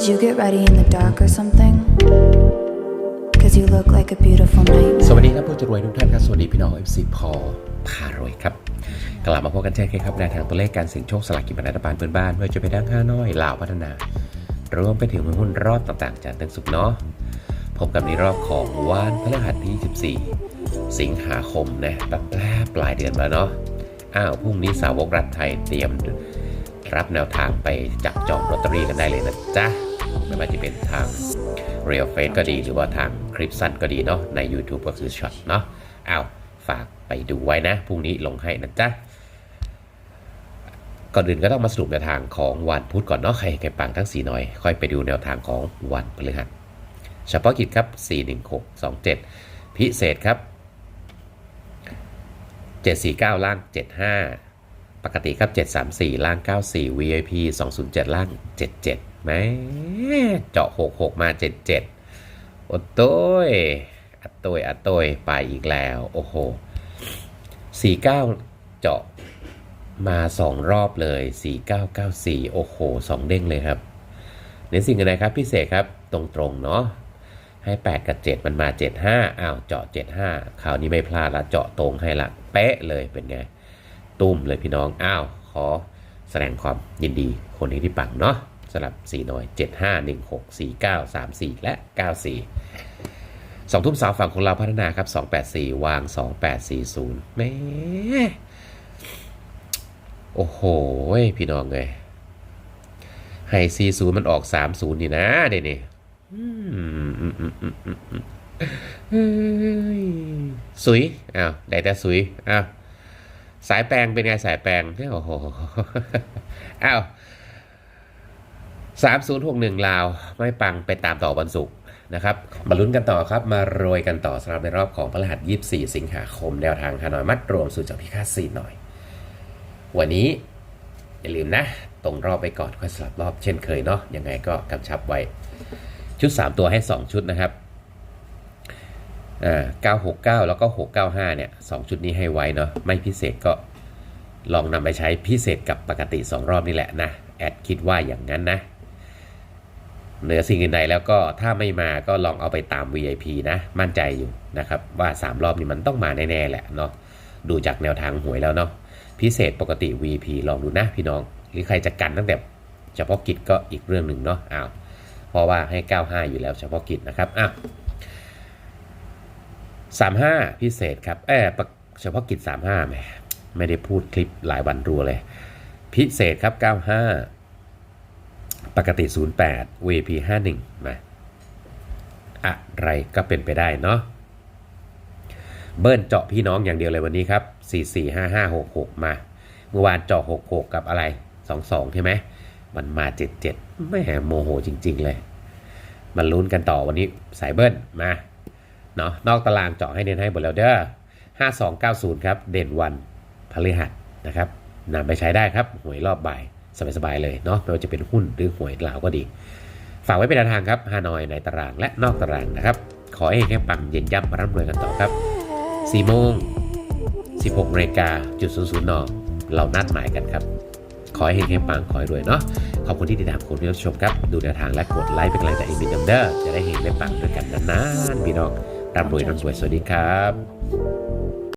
Did you get ready in the dark or something? Cause you look like a beautiful ส nightmare. วัสดีครับผู้จะรวยทุกท่านครับ สวัสดีพี่น้องเอฟซีพอพารวยครับ กลับมาพบกันเช่นเคยครับในทางตัวเลขการเสี่ยงโชคสลากกินแบ่งรัฐบาลเพื่อนบ้านไม่ว่าจะเป็นด้านห้าน้อยลาวพัฒนารวมไปถึงหุ้นรอบต่างๆจากตั้งสุกเนาะพบกับในรอบของวันพฤหัสที่24 สิงหาคมนะแป๊บๆปลายเดือนแล้วเนาะอ้าวพรุ่งนี้สาวกรัฐไทยเตรียมรับแนวทางไปจับจองลอตเตอรี่กันได้เลยนะจ๊ะ ไม่ว่าจะเป็นทาง Real Face ก็ดีหรือว่าทางคลิปสั้นก็ดีเนาะใน YouTube ก็คือช็อตเนาะอ้าวฝากไปดูไว้นะพรุ่งนี้ลงให้นะจ๊ะก่อนอื่นก็ต้องมาสรุปแนวทางของวันพุธก่อนเนาะใครใครปังทั้งสีหน่อย ค่อยไปดูแนวทางของวันพฤหัสเฉพาะกิจครับ 41627 พิเศษครับ 749 ล่าง 75 ปกติครับ 734 ล่าง 94 VIP 207 ล่าง 77 แหม่เจาะ66มา77โอ้โต้ยอัดโต้ยอัดโต้ยไปอีกแล้ว โอ้โห49เก้าเจาะมา2รอบเลย4994โอ้โห2เด้งเลยครับในสิ่งอะไรครับพิเศษครับตรงๆเนาะให้ 8 กับ 7 มันมา 75อ้าวเจาะ 75 คราวนี้ไม่พลาดละเจาะตรงให้ละเป๊ะเลยเป็นไง ตุ้มเลยพี่น้องอ้าวขอแสดงความยินดีคนนี้ที่ปังเนาะ สำหรับ 4 หน่อย75 16 49 34 และ 94สองทุ่มสาวฝั่งของเราพัฒนาครับ 284 วาง 2840แหม่โอ้โห พี่น้องเลยให้ 40 มันออก 30 นี่นะเดี๋ยวนี้อืมอืมอืมอืมอืมอืมเฮ้ยสุยอ้าวได้แต่สุยอ้าวสายแปลงเป็นไงสายแปลงโอ้โหอ้าว สามศูนย์หกหนึ่งลาว ไม่ปังไปตามต่อวันศุกร์นะครับมาลุ้นกันต่อครับมาโรยกันต่อสำหรับในรอบของพฤหัสยี่สี่สิงหาคมแนวทางฮานอยมัดรวมสู่จากพิฆาตสี่หน่อย วันนี้อย่าลืมนะ ตรงรอบไปก่อนค่อยสลับรอบเช่นเคยเนาะยังไงก็กำชับไว้ ชุด 3 ตัวให้ 2 ชุดนะครับอ่า969 แล้วก็ 695 เนี่ย 2 ชุดนี้ให้ไว้เนาะไม่พิเศษก็ลองนำไปใช้พิเศษกับปกติ 2 รอบนี่แหละนะ แอดคิดว่าอย่างนั้นนะ เหนือสิ่งอื่นใดแล้วก็ถ้าไม่มาก็ลองเอาไปตาม VIP นะ มั่นใจอยู่นะครับว่า 3 รอบนี้มันต้องมาแน่ ๆ แหละเนาะดูจากแนวทางหวยแล้วเนาะพิเศษปกติ VIP ลองดูนะพี่น้อง หรือใครจะกันตั้งแต่เฉพาะกิจก็อีกเรื่องหนึ่งเนาะอ้าวเพราะว่าให้ 95 อยู่แล้วเฉพาะกิจนะครับอ้าว35 พิเศษครับเออเฉพาะกิจ 35แหมไม่ได้พูดคลิปหลายวันรัวเลย พิเศษครับ 95 ปกติ 08 VP 51มาอะไรก็เป็นไปได้เนาะเบิ้ลเจาะพี่น้องอย่างเดียวเลยวันนี้ครับ 445566 มา เมื่อวานเจาะ 66 กับอะไร 22 ใช่ไหม มันมา 77ไม่แหมโมโหจริง ๆ เลย มันลุ้นกันต่อวันนี้สายเบิ้ลมาเนาะนอกตารางเจาะให้เด่นให้หมดแล้วเด้อ5290 ครับ เด่นวันพฤหัสนะครับนำไปใช้ได้ครับหวยรอบบ่าย สบายๆเลยเนาะไม่ว่าจะเป็นหุ้นหรือหวยลาวก็ดี ฝากไว้เป็นแนวทางครับฮานอยในตารางและนอกตารางนะครับ ขอให้แค่ปังเย็นย่ำมาร่ำรวยกันต่อครับ4โมง16นาฬิกาจุดศูนย์ศูนย์นเรานัดหมายกันครับ ขอให้เฮงๆปังขอให้รวยเนาะขอบคุณที่ติดตามคุณผู้ชมครับ ดูแนวทางและกดไลค์เป็นกำลังใจให้บินดัมเดอร์จะได้เฮงได้ปังด้วยกันนานๆพี่น้องร่ำรวยร่ำรวยสวัสดีครับ